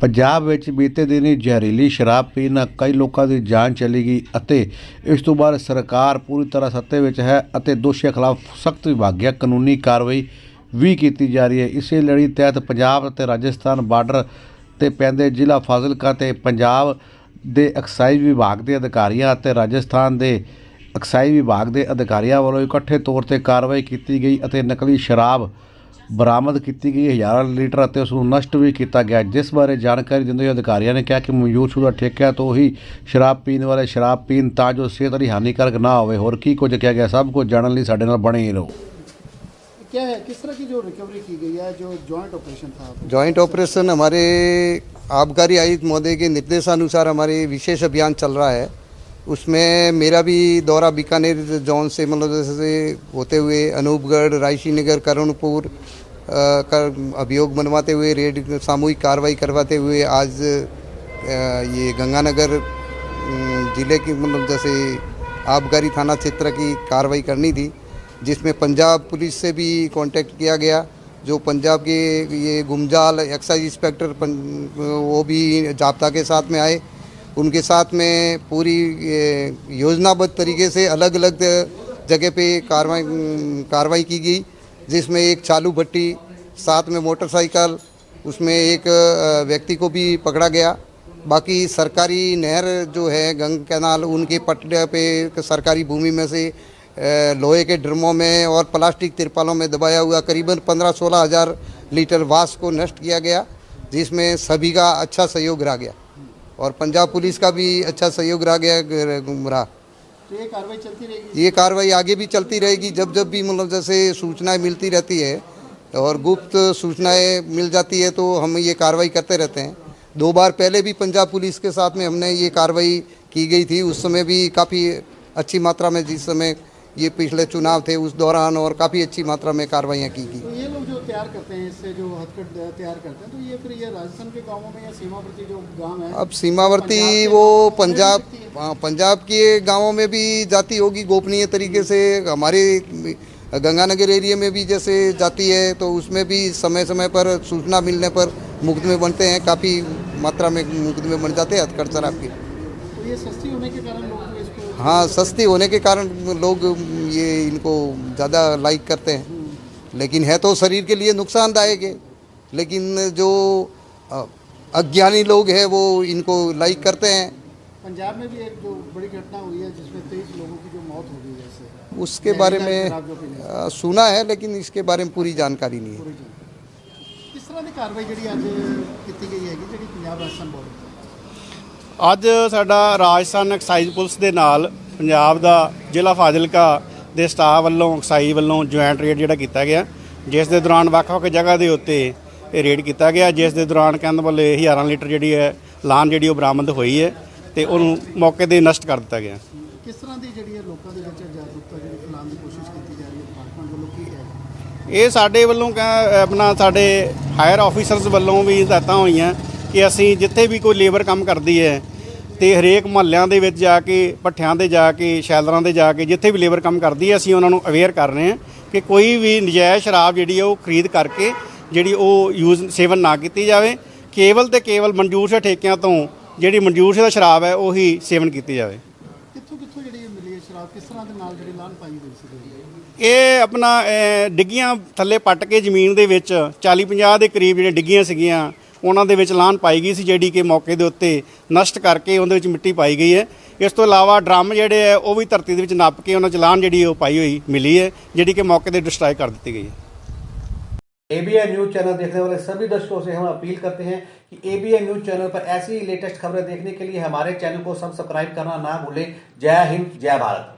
ਪੰਜਾਬ ਵਿੱਚ ਬੀਤੇ ਦਿਨੀ ਜ਼ਹਿਰੀਲੀ ਸ਼ਰਾਬ ਪੀਣ ਨਾਲ ਕਈ ਲੋਕਾਂ ਦੀ ਜਾਨ ਚਲੀ ਗਈ ਅਤੇ ਇਸ ਤੋਂ ਬਾਅਦ ਸਰਕਾਰ ਪੂਰੀ ਤਰ੍ਹਾਂ ਸੱਤੇ ਵਿੱਚ ਹੈ ਅਤੇ ਦੋਸ਼ੀਆਂ ਖਿਲਾਫ ਸਖਤ ਵਿਭਾਗਿਆ ਕਾਨੂੰਨੀ ਕਾਰਵਾਈ ਵੀ ਕੀਤੀ ਜਾ ਰਹੀ ਹੈ। ਇਸੇ ਲੜੀ ਤਹਿਤ ਪੰਜਾਬ ਅਤੇ ਰਾਜਸਥਾਨ ਬਾਰਡਰ ਤੇ ਪੈਂਦੇ ਜ਼ਿਲ੍ਹਾ ਫਾਜ਼ਿਲਕਾ ਤੇ ਪੰਜਾਬ ਦੇ ਐਕਸਾਈਜ਼ ਵਿਭਾਗ ਦੇ ਅਧਿਕਾਰੀਆਂ ਅਤੇ ਰਾਜਸਥਾਨ ਦੇ ਐਕਸਾਈਜ਼ ਵਿਭਾਗ ਦੇ ਅਧਿਕਾਰੀਆਂ ਵੱਲੋਂ ਇਕੱਠੇ ਤੌਰ ਤੇ ਕਾਰਵਾਈ ਕੀਤੀ ਗਈ ਅਤੇ ਨਕਲੀ ਸ਼ਰਾਬ ਬਰਾਮਦ ਕੀਤੀ ਗਈ ਹਜ਼ਾਰਾਂ ਲੀਟਰ ਅਤੇ ਉਸ ਨੂੰ ਨਸ਼ਟ ਵੀ ਕੀਤਾ ਗਿਆ ਜਿਸ ਬਾਰੇ ਜਾਣਕਾਰੀ ਦਿੰਦੇ ਹੋਏ ਅਧਿਕਾਰੀਆਂ ਨੇ ਕਿਹਾ ਕਿ ਮੌਜੂਦਸ਼ੁਦਾ ਠੇਕਿਆਂ ਤੋਂ ਹੀ ਸ਼ਰਾਬ ਪੀਣ ਵਾਲੇ ਸ਼ਰਾਬ ਪੀਣ ਤਾਂ ਜੋ ਸਿਹਤ ਲਈ ਹਾਨੀਕਾਰਕ ਨਾ ਹੋਵੇ ਹੋਰ ਕੀ ਕੁਝ ਕਿਹਾ ਗਿਆ ਸਭ ਕੁਝ ਜਾਣਨ ਲਈ ਸਾਡੇ ਨਾਲ ਬਣੇ ਹੀ ਰਹੋ क्या है किस तरह की जो रिकवरी की गई है जो जॉइंट ऑपरेशन था जॉइंट ऑपरेशन हमारे आबकारी आयुक्त महोदय के निर्देशानुसार हमारे विशेष अभियान चल रहा है उसमें मेरा भी दौरा बीकानेर जोन से मतलब जैसे होते हुए, अनूपगढ़ रायशी नगर करुणपुर का अभियोग बनवाते हुए, रेड सामूहिक कार्रवाई करवाते हुए आज ये गंगानगर ज़िले की मतलब जैसे आबकारी थाना क्षेत्र की कार्रवाई करनी थी, जिसमें पंजाब पुलिस से भी कांटेक्ट किया गया। जो पंजाब के ये गुमजाल एक्साइज इंस्पेक्टर वो भी जाब्ता के साथ में आए। उनके साथ में पूरी योजनाबद्ध तरीके से अलग अलग जगह पे कार्रवाई कार्रवाई की गई, जिसमें एक चालू भट्टी, साथ में मोटरसाइकिल, उसमें एक व्यक्ति को भी पकड़ा गया। बाकी सरकारी नहर जो है, गंग कैनाल, उनके पट्टे पे, सरकारी भूमि में से लोहे के ड्रमों में और प्लास्टिक तिरपालों में दबाया हुआ करीबन पंद्रह सोलह हज़ार लीटर वास को नष्ट किया गया, जिसमें सभी का अच्छा सहयोग रहा गया। और पंजाब पुलिस का भी अच्छा सहयोग रहा गया रहा तो ये कार्रवाई चलती रहेगी? ये कार्रवाई आगे भी चलती रहेगी जब जब भी मतलब जैसे सूचनाएँ मिलती रहती है और गुप्त सूचनाएँ मिल जाती है तो हम ये कार्रवाई करते रहते हैं। दो बार पहले भी पंजाब पुलिस के साथ में हमने ये कार्रवाई की गई थी। उस समय भी काफ़ी अच्छी मात्रा में जिस समय ये पिछले चुनाव थे उस दौरान और काफ़ी अच्छी मात्रा में कार्रवाइयाँ की गई जो तैयार करते हैं इससे जो हथकट तैयार करते हैं तो ये फिर ये राजस्थान के गाँवों में या सीमावर्ती जो गाँव है अब सीमावर्ती वो पंजाब हाँ, पंजाब के गाँवों में भी जाती होगी गोपनीय तरीके से। हमारे गंगानगर एरिया में भी जैसे जाती है तो उसमें भी समय समय पर सूचना मिलने पर मुकदमे बनते हैं। काफ़ी मात्रा में मुकदमे बन जाते हैं हथकड़ शराब के तो ये सस्ती होने के कारण लोग हाँ सस्ती होने के कारण लोग ये इनको ज़्यादा लाइक करते हैं। लेकिन है तो शरीर के लिए नुकसानदायक है लेकिन जो अ, अज्ञानी लोग हैं वो इनको लाइक करते हैं पंजाब में भी एक जो बड़ी घटना हुई है जिसमें तेईस लोगों की जो मौत हो गई है इससे उसके बारे जहरीला में शराब जो पीने से। अ, सुना है लेकिन इसके बारे में पूरी जानकारी नहीं है ਪੂਰੀ ਜੀ। ਕਿਸ ਤਰ੍ਹਾਂ ਦੀ ਕਾਰਵਾਈ ਜਿਹੜੀ ਅੱਜ ਕੀਤੀ ਗਈ ਹੈਗੀ ਜਿਹੜੀ ਪੰਜਾਬ ਰਾਜਸਥਾਨ ਬਾਰਡਰ ਅੱਜ ਸਾਡਾ ਰਾਜਸਥਾਨ ਐਕਸਾਈਜ਼ ਪੁਲਿਸ ਦੇ ਨਾਲ ਪੰਜਾਬ ਦਾ ਜ਼ਿਲ੍ਹਾ ਫਾਜ਼ਿਲਕਾ ਦੇ ਸਟਾਫ ਵੱਲੋਂ ਐਕਸਾਈਜ਼ ਵੱਲੋਂ ਜੁਆਇੰਟ ਰੇਡ ਜਿਹੜਾ ਕੀਤਾ ਗਿਆ ਜਿਸ ਦੇ ਦੌਰਾਨ ਵੱਖ-ਵੱਖ ਜਗ੍ਹਾ ਦੇ ਉੱਤੇ ਇਹ ਰੇਡ ਕੀਤਾ ਗਿਆ ਜਿਸ ਦੇ ਦੌਰਾਨ ਕਹਿੰਦੇ ਵੱਲੇ ਹਜ਼ਾਰਾਂ ਲੀਟਰ ਜਿਹੜੀ ਹੈ ਲਾਨ ਜਿਹੜੀ ਉਹ ਬਰਾਮਦ ਹੋਈ ਹੈ ਤੇ ਉਹਨੂੰ ਮੌਕੇ ਤੇ ਨਸ਼ਟ ਕਰ ਦਿੱਤਾ ਗਿਆ। ਕਿਸ ਤਰ੍ਹਾਂ ਦੀ ਜਿਹੜੀ ਹੈ ਲੋਕਾਂ ਦੇ ਵਿੱਚ ਜਾਗਰੂਕਤਾ ਜਿਹੜੀ ਫੈਲਾਉਣ ਦੀ ਕੋਸ਼ਿਸ਼ ਕੀਤੀ ਜਾ ਰਹੀ ਹੈ? ਡਿਪਾਰਟਮੈਂਟ ਵੱਲੋਂ ਕੀ ਹੈ ਇਹ ਸਾਡੇ ਵੱਲੋਂ ਆਪਣਾ ਸਾਡੇ ਹਾਇਰ ਆਫੀਸਰਸ ਵੱਲੋਂ ਵੀ ਹਦਾਇਤਾਂ ਹੋਈਆਂ ਕਿ ਅਸੀਂ ਜਿੱਥੇ ਵੀ ਕੋਈ ਲੇਬਰ ਕੰਮ ਕਰਦੀ ਹੈ ਤੇ ਹਰੇਕ ਮੁਹੱਲਿਆਂ ਦੇ ਵਿੱਚ ਜਾ ਕੇ ਪੱਠਿਆਂ ਦੇ ਜਾ ਕੇ ਸ਼ੈਲਰਾਂ ਦੇ ਜਾ ਕੇ ਜਿੱਥੇ ਵੀ ਲੇਬਰ ਕੰਮ ਕਰਦੀ ਹੈ ਅਸੀਂ ਉਹਨਾਂ ਨੂੰ ਅਵੇਅਰ ਕਰ ਰਹੇ ਹਾਂ ਕਿ ਕੋਈ ਵੀ ਨਜਾਇਜ਼ ਸ਼ਰਾਬ ਜਿਹੜੀ ਹੈ ਉਹ ਖਰੀਦ ਕਰਕੇ ਜਿਹੜੀ ਉਹ ਯੂਜ਼ ਸੇਵਨ ਨਾ ਕੀਤੀ ਜਾਵੇ। ਕੇਵਲ ਤੇ ਕੇਵਲ ਮਨਜ਼ੂਰ ਠੇਕਿਆਂ ਤੋਂ ਜਿਹੜੀ ਮਨਜ਼ੂਰ ਸ਼ਰਾਬ ਹੈ ਉਹੀ ਸੇਵਨ ਕੀਤੀ ਜਾਵੇ। ਕਿੱਥੋਂ ਕਿੱਥੋਂ ਜਿਹੜੀ ਇਹ ਮਿਲੀ ਹੈ ਸ਼ਰਾਬ? ਕਿਸ ਤਰ੍ਹਾਂ ਦੇ ਨਾਲ ਜਿਹੜੀ ਲਾਨ ਪਾਈ ਹੋਈ ਸੀ ਇਹ ਆਪਣਾ ਡਿੱਗੀਆਂ ਥੱਲੇ ਪੱਟ ਕੇ ਜ਼ਮੀਨ ਦੇ ਵਿੱਚ 40 50 ਦੇ ਕਰੀਬ ਜਿਹੜੀਆਂ ਡਿੱਗੀਆਂ ਸੀਗੀਆਂ ਉਹਨਾਂ ਦੇ ਵਿੱਚ ਲਾਨ ਪਾਈ ਗਈ ਸੀ ਜਿਹੜੀ ਕਿ ਮੌਕੇ ਦੇ ਉੱਤੇ ਨਸ਼ਟ ਕਰਕੇ ਉਹਦੇ ਵਿੱਚ ਮਿੱਟੀ ਪਾਈ ਗਈ ਹੈ ਇਸ ਤੋਂ ਇਲਾਵਾ ਡਰਮ ਜਿਹੜੇ ਹੈ ਉਹ ਵੀ ਧਰਤੀ ਦੇ ਵਿੱਚ ਨੱਪ ਕੇ ਉਹਨਾਂ 'ਚ ਲਾਨ ਜਿਹੜੀ ਉਹ ਪਾਈ ਹੋਈ ਮਿਲੀ ਹੈ ਜਿਹੜੀ ਕਿ ਮੌਕੇ ਤੇ ਡਿਸਟਰਾਈ ਕਰ ਦਿੱਤੀ ਗਈ ਹੈ एबीएन न्यूज चैनल देखने वाले सभी दर्शकों से हम अपील करते हैं कि एबीएन न्यूज चैनल पर ऐसी ही लेटेस्ट खबरें देखने के लिए हमारे चैनल को सब्सक्राइब करना ना भूलें जय हिंद जय भारत